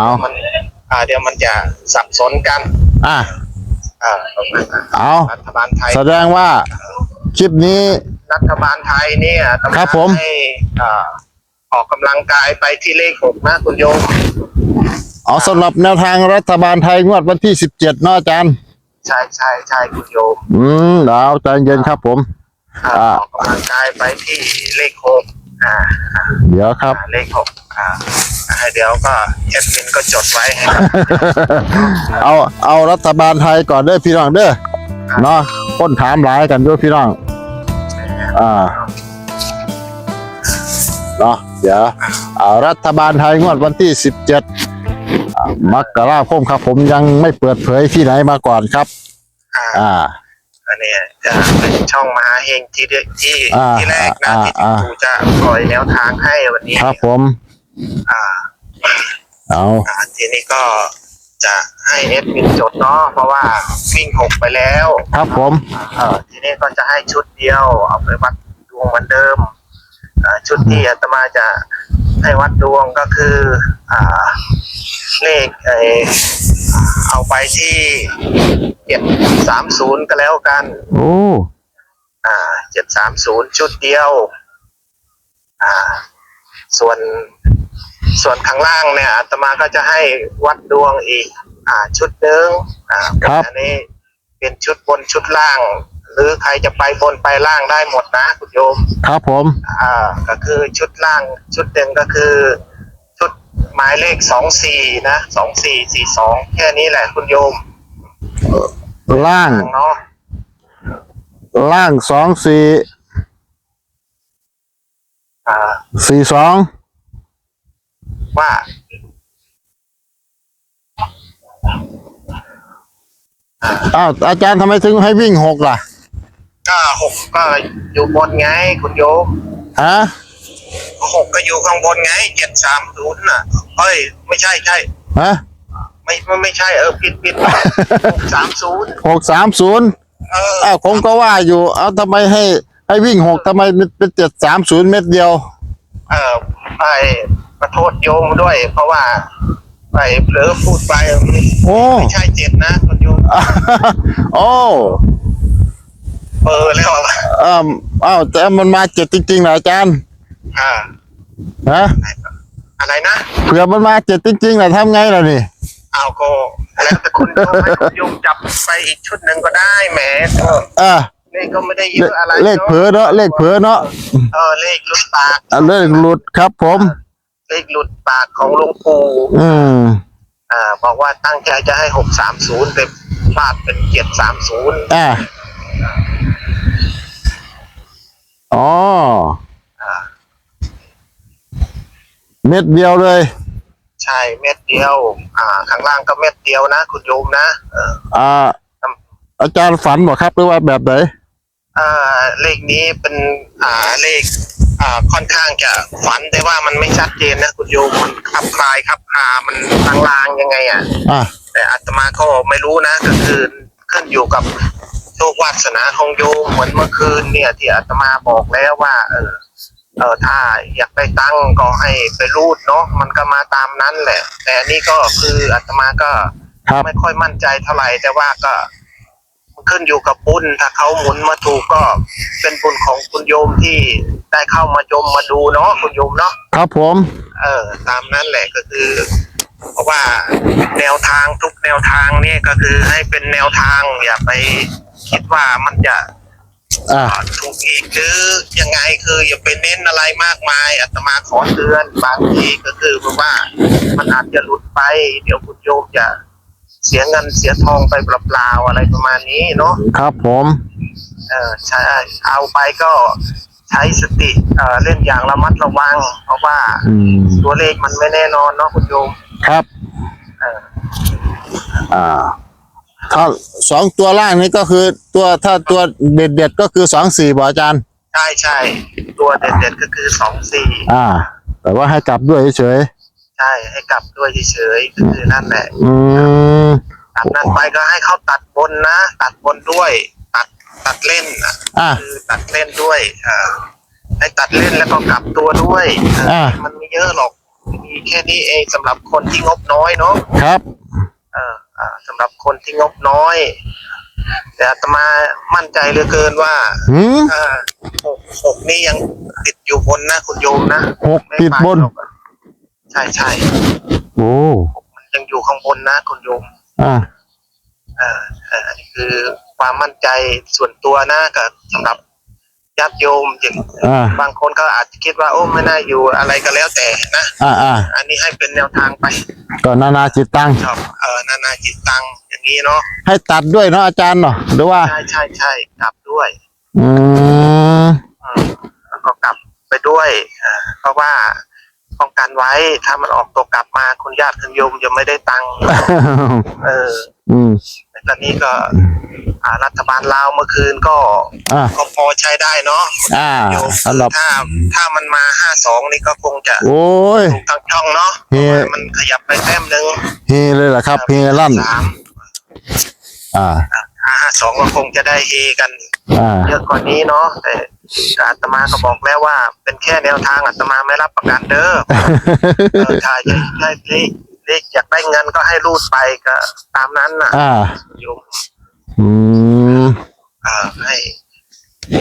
เอามันอ่าเดี๋ยวมันจะสับสนกัน อะอ่าประมาณนั้นเอารัฐบาลไทย แสดงว่าคลิปนี้ รัฐบาลไทยเนี่ยต้องครับผม ให้อ่าออกกำลังกายไปที่เลขหกนะคุณโยมเอาสำหรับแนวทางรัฐบาลไทยงวดวันที่สิบเจ็ดเนาะอาจารย์ ใช่ใช่ใช่คุณโยมอืมเดี๋ยวใจเย็นครับผม อ่าอ่า ออกกำลังกายไปที่เลขหก อ่าอ่าเดี๋ยวครับ เลขหกอ่าอ่าเดี๋ยวก็แอดมินก็จดไว้ให้ครับเอาเอารัฐบาลไทยก่อนเด้อพี่น้องเด้อเนาะค้นถามหลายกันด้วยพี่น้องอ่าเนาะเดี๋ยวเอารัฐบาลไทยงวดวันที่สิบเจ็ดมกราคมครับ ผมยังไม่เปิดเผยที่ไหนมาก่อนครับ อ่า อ่าอันเนี้ยจะเป็นช่องมหาเฮงที่เดียวที่อ่าที่แรกนะอ่าที่อ่า ครูจะปล่อยแนวทางให้วันนี้ครับผม อ่าเอาอ่าทีนี้ก็จะให้เอดมินจดเนาะเพราะว่าวิ่งหกไปแล้วครับผม เออทีนี้ก็จะให้ชุดเดียว เอาไปวัดดวงเหมือนเดิมอ่าชุดที่อาตมาจะให้วัดดวงก็คือ อ่าเลขเออ เอาไปที่เจ็ดสามศูนย์ก็แล้วกัน โอ้อ่าเจ็ดสามศูนย์ชุดเดียว อ่า ส่วนส่วนข้างล่างเนี่ยอาตมาก็จะให้วัดดวงอีก อ่า ชุดหนึ่งอ่าครับ อันนี้เป็นชุดบนชุดล่าง หรือใครจะไปบนไปล่างได้หมดนะคุณโยม ครับผม อ่าก็คือชุดล่างชุดหนึ่งก็คือชุด หมายเลขสองสี่นะสองสี่สี่สองแค่นี้แหละคุณโยมล่าง เนาะล่างสองสี่อ่าสี่สองว่าอ้าวอาจารย์ทำไมถึงให้วิ่งหกล่ะก็หกก็อยู่บนไงคุณโยมฮะ หกก็อยู่ข้างบนไงเจ็ดสามศูนย์น่ะเฮ้ย ไม่ใช่ใช่ฮะไม่ไม่ไม่ใช่เออผิดผิดหกสามศูนย์หกสามศูนย์เอออ้าวผมก็ว่าอยู่เอาทำไมให้ให้วิ่งหกทำไมเป็นเจ็ดสามศูนย์เม็ดเดียว เออไปประโทษโยมด้วย เพราะว่าไปเผลอพูดไปไม่โอ้ไม่ใช่เจ็ดนะคุณโยมโอ้เออแล้วอ้าวอ้าวแต่มันมาเจ็ดจริงๆเหรออาจารย์ อ่าฮะอะไรนะเผื่อมันมาเจ็ดจริงๆเหรอทำไงล่ะนี่เอาก็แล้วแต่คุณโยมให้คุณโยมจับไปอีกชุดหนึ่งก็ได้แหมเอออ่านี่ก็ไม่ได้เยเลอะอะไรเลขเผลอเนาะเลขเผลอเนาะเออเลขหลุดปากอะเลขหลุดครับผม เลขหลุดปากของหลวงปู่อืมอ่าบอกว่าตั้งใจจะให้หกสามศูนย์แต่พลาดเป็นเจ็ดสามศูนย์อ่าอ๋ออ่า เม็ดเดียวเลย ใช่เม็ดเดียว อ่า ข้างล่างก็เม็ดเดียวนะคุณโยมนะเอออ่า อาจารย์ฝันบอกครับหรือว่าแบบไหนอ่าเลขนี้เป็นอ่าเลข อ่าค่อนข้างจะฝันแต่ว่ามันไม่ชัดเจนนะคุณโยมมันขับคลายขับคามันลางๆยังไงอะ อ่า แต่อาตมาก็ไม่รู้นะก็คือขึ้นอยู่กับโชควาสนาของโยมเหมือนเมื่อคืนเนี่ย ที่อาตมาบอกแล้วว่าเออ เออถ้าอยากได้ตังค์ก็ให้ไปรูดเนาะมันก็มาตามนั้นแหละ แต่อันนี้ก็คืออาตมาก็ครับไม่ค่อยมั่นใจเท่าไหร่แต่ว่าก็ขึ้นอยู่กับบุญถ้าเขาหมุนมาถูกก็เป็นบุญของคุณโยมที่ได้เข้ามาชมมาดูเนาะคุณโยมเนาะครับผมเออ ตามนั้นแหละก็คือ เพราะว่าแนวทางทุกแนวทางเนี่ยก็คือให้เป็นแนวทางอย่าไปคิดว่ามันจะ อ่าถูกอีกหรือยังไงคืออย่าไปเน้นอะไรมากมายอาตมาขอเตือนบางทีก็คือเพราะว่า มันอาจจะหลุดไป เดี๋ยวคุณโยมจะเสียเงินเสียทองไปเปล่าๆอะไรประมาณนี้เนาะครับผมเออใช่เอาไปก็ใช้สติเอ่อเล่นอย่างระมัดระวัง เพราะว่าอืมตัวเลขมันไม่แน่นอนเนาะคุณโยมครับ เออ อ่า ถ้าสองตัวล่างนี้ก็คือตัวถ้าตัวเด็ดเด็ดๆก็คือสองสี่บออาจารย์ ใช่ใช่ตัวเด็ดๆก็คือสองสี่อ่า แต่ว่าให้กลับด้วยเฉยใช่ให้กลับด้วยเฉยๆก็คือนั่นแหละๆอืมตัดนั้นไปก็ให้เขาตัดบนนะ ตัดบนด้วย ตัดตัดเล่นอะอ่าคือตัดเล่นด้วยเออให้ตัดเล่นแล้วก็กลับตัวด้วยเอออ่ามันไม่เยอะหรอก มีแค่นี้เองสำหรับคนที่งบน้อยเนาะครับ เอออ่า สำหรับคนที่งบน้อย แต่อาตมามั่นใจเหลือเกินว่าหืมอ่าหกหกนี่ยังติดอยู่บนนะคุณโยมนะหกติดบนไม่ไปหรอกอะใช่ใช่โอ้มันยังอยู่ข้างบนนะคุณโยม อ่าเออเอออันนี้คือความมั่นใจส่วนตัวนะกับสำหรับ ญาติโยมอย่างอ่า บางคนก็อาจจะคิดว่าโอ้ไม่น่าอยู่อะไรก็แล้วแต่นะอ่าอ่าอันนี้ให้เป็นแนวทางไปก็นานาจิตตังชอบเออนานาจิตตังอย่างนี้เนาะให้ตัดด้วยเนาะอาจารย์เนาะหรือว่า ใช่ใช่ใช่กลับด้วยอืม อืมแล้วก็กลับไปด้วยอ่าเพราะว่า ป้องกันไว้ ถ้ามันออกตัวกลับมาคุณญาติคุณโยมจะไม่ได้ตังค์เออ อืมแต่ตอนนี้ก็ อ่ารัฐบาลลาวเมื่อคืนก็อ่า ก็พอใช้ได้เนาะอ่าโยมสำหรับถ้าถ้ามันมาห้าสองนี่ก็คงจะโอ้ย ถูกทางช่องเนาะเฮ้เพราะว่ามันขยับไปแต้มหนึ่งเฮเลยล่ะครับ เฮลั่น สามอ่า ห้าสองก็คงจะได้เฮกันอ่า เยอะกว่านี้เนาะแต่ก็อาตมาก็บอกแล้วว่า เป็นแค่แนวทางอาตมาไม่รับประกันเด้อเออถ้าอยากได้เลขเลขอยากได้เงินก็ให้รูดไปก็ตามนั้นน่ะอ่า โยม อืม เอ่อให้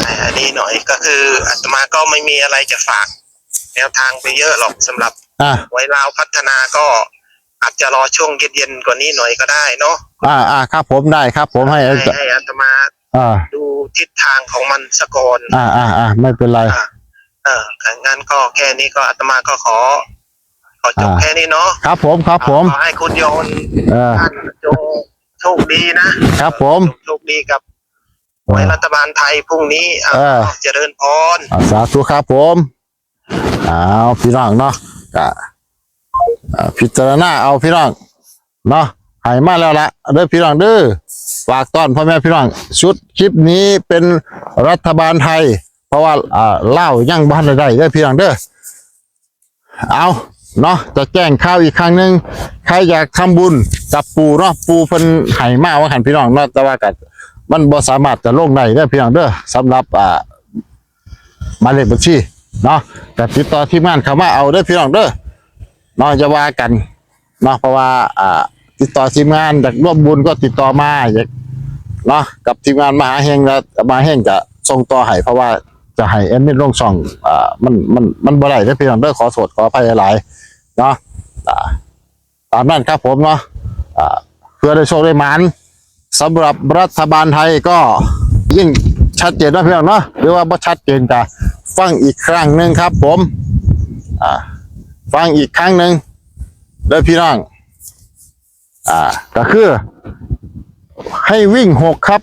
ให้อันนี้หน่อยก็คืออาตมาก็ไม่มีอะไรจะฝาก แนวทางไปเยอะหรอกสำหรับอ่า ไว้ลาวพัฒนาก็อาจจะรอช่วงเย็นๆกว่านี้หน่อยก็ได้เนาะ อ่าอ่าครับผมได้ครับ ผมให้ให้ให้อาตมาอ่า ดูทิศทางของมันสะก่อนอ่าอ่าอ่าไม่เป็นไร อะเอองั้นก็แค่นี้ก็อาตมาก็ขอ ขอจบอ่า แค่นี้เนาะครับผมครับผม ขอให้คุณโยนเออ ท่านจงโชคดีนะครับผมโชคดีกับหวยรัฐบาลไทยพรุ่งนี้อะเออ เจริญพร อ่าสาธุครับผมเอาพี่น้องเนาะก็อ่าพิจารณาเอาพี่น้องเนาะใหายมาแล้วละเด้อพี่น้องเด้อฝากต้อนพ่อแม่พี่น้องชุดคลิปนี้เป็นรัฐบาลไทย เพราะว่าอ่าเล่ายังบ้านใดๆเด้อพี่น้องเด้อเอาเนาะจะแจ้งข่าวอีกครั้งหนึ่งใครอยากทำบุญกับปูเนาะปูเพิ่นหายมาว่าหันพี่น้องเนาะแต่ว่ากัมันบ่สามารถจะลงได้เด้อพี่น้องเด้อสำหรับอ่ามาเลขบัญชีเนาะแต่ติดต่อที่งานเขามาเอาเด้อพี่น้องเด้อเนาะจะว่ากันเนาะเพราะว่าอ่า ติดต่อทีมงานจากร่วมบุญก็ติดต่อมาอยากเนาะกับทีมงานมหาเฮงแล้วมหาเฮงจะส่งต่อให้เพราะว่าจะให้แอดมินลงช่องอ่ามันมันมันบ่ได้เด้อพี่น้องเด้อขอโทษขออภัยหลายเนาะอ่าตามนั้นครับผมเนาะอ่าเพื่อได้โชคได้หมานสำหรับรัฐบาลไทยก็ยิ่งชัดเจนนะพี่น้องเนาะหรือว่าบ่ชัดเจนจะฟังอีกครั้งหนึ่งครับผม อ่า ฟังอีกครั้งหนึ่งเด้อพี่น้อง อ่า ก็คือ ให้วิ่งหกครับ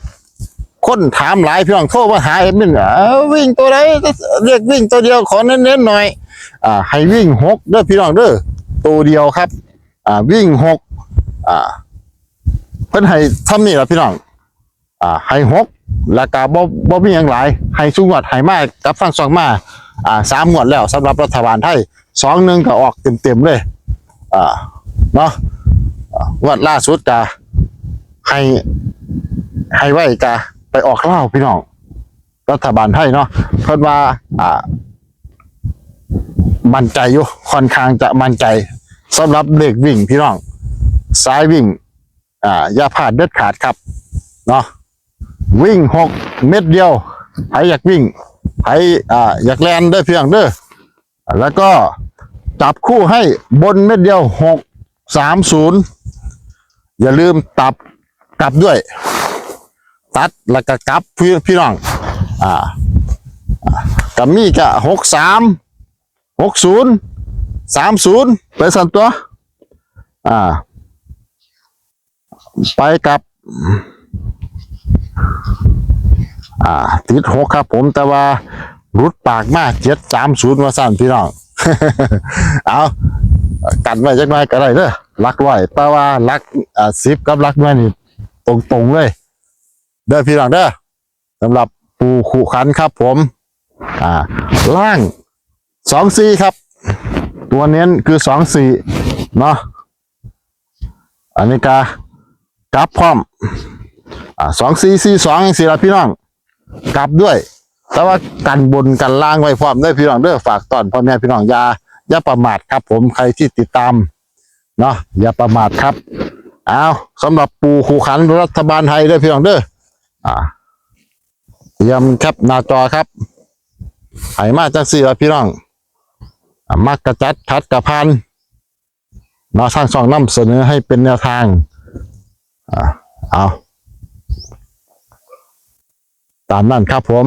คนถามหลายพี่น้องโทรมาหาเอ็มมินเออวิ่งตัวไหนเรียกวิ่งตัวเดียวขอเน้นๆหน่อย อ่า ให้วิ่งหกเด้อพี่น้องเด้อตัวเดียวครับ อ่า วิ่งหกอ่า เพิ่นให้ทำนี่แหละพี่น้องอ่าให้หกแล้วก็บ่บ่มีอย่างหลายให้สุงวดให้มากกับฟังสองมาอ่าสามงวดแล้วสำหรับรัฐบาลไทยสองหนึ่งก็ออกเต็มๆเลย อ่าเนาะ วัดล่าสุดกะให้ให้ไว้กะไปออกเล่าพี่น้องรัฐบาลไทยเนาะเพิ่นว่า อ่า มั่นใจอยู่ค่อนข้างจะมั่นใจสำหรับเด็กวิ่งพี่น้องสายวิ่ง อ่าอย่าพลาดเด็ดขาดครับเนาะวิ่งหกเม็ดเดียวใครอยากวิ่งใครอ่าอยากแลนเด้อพี่น้องเด้อแล้วก็จับคู่ให้บนเม็ดเดียวหกสามศูนย์ อย่าลืมตับกลับด้วย ตัดแล้วก็กลับพี่พี่น้อง อ่ากับมีกะหกสามหกศูนย์สามศูนย์ไปสันตัว อ่า ไปกับ อ่า ติดหกครับผมแต่ว่ารุดปากมากเจ็ดสามศูนย์ว่าสั่นพี่น้อง เอากันไว้จักหน่อยก็ได้เด้อลักไว้แต่ว่าลัก อ่าสิบกับลักหน่วยนี่ตรงตรงๆเลย เด้อพี่น้องเด้อสำหรับปูขู่ขันครับผม อ่า ล่างสองสี่ครับ ตัวเน้นคือสองสี่เนาะอันนี้กากลับพร้อม อ่าสองสี่สี่สองอย่างสี่ละพี่น้อง กลับด้วย แต่ว่ากันบนกันล่างไว้พร้อมเด้พี่น้องเด้อฝากตอนพ่อแม่พี่น้องอยาอย่าประมาทครับผมใครที่ติดตามเนาะอย่าประมาทครับ เอาสำหรับปูขู่ขันรัฐบาลไทยเด้อพี่น้องเด้ออ่าเตรียมแคปหน้าจอครับไห้มาจังสี่ละพี่น้องมักกระจัดคัดกระพันเนาสร้างช่องน้ำเสนอให้เป็นแนวทางอ่าเอาตามนั้นครับผม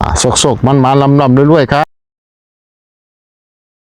อ่าสกๆมันๆลำๆรวยๆครับ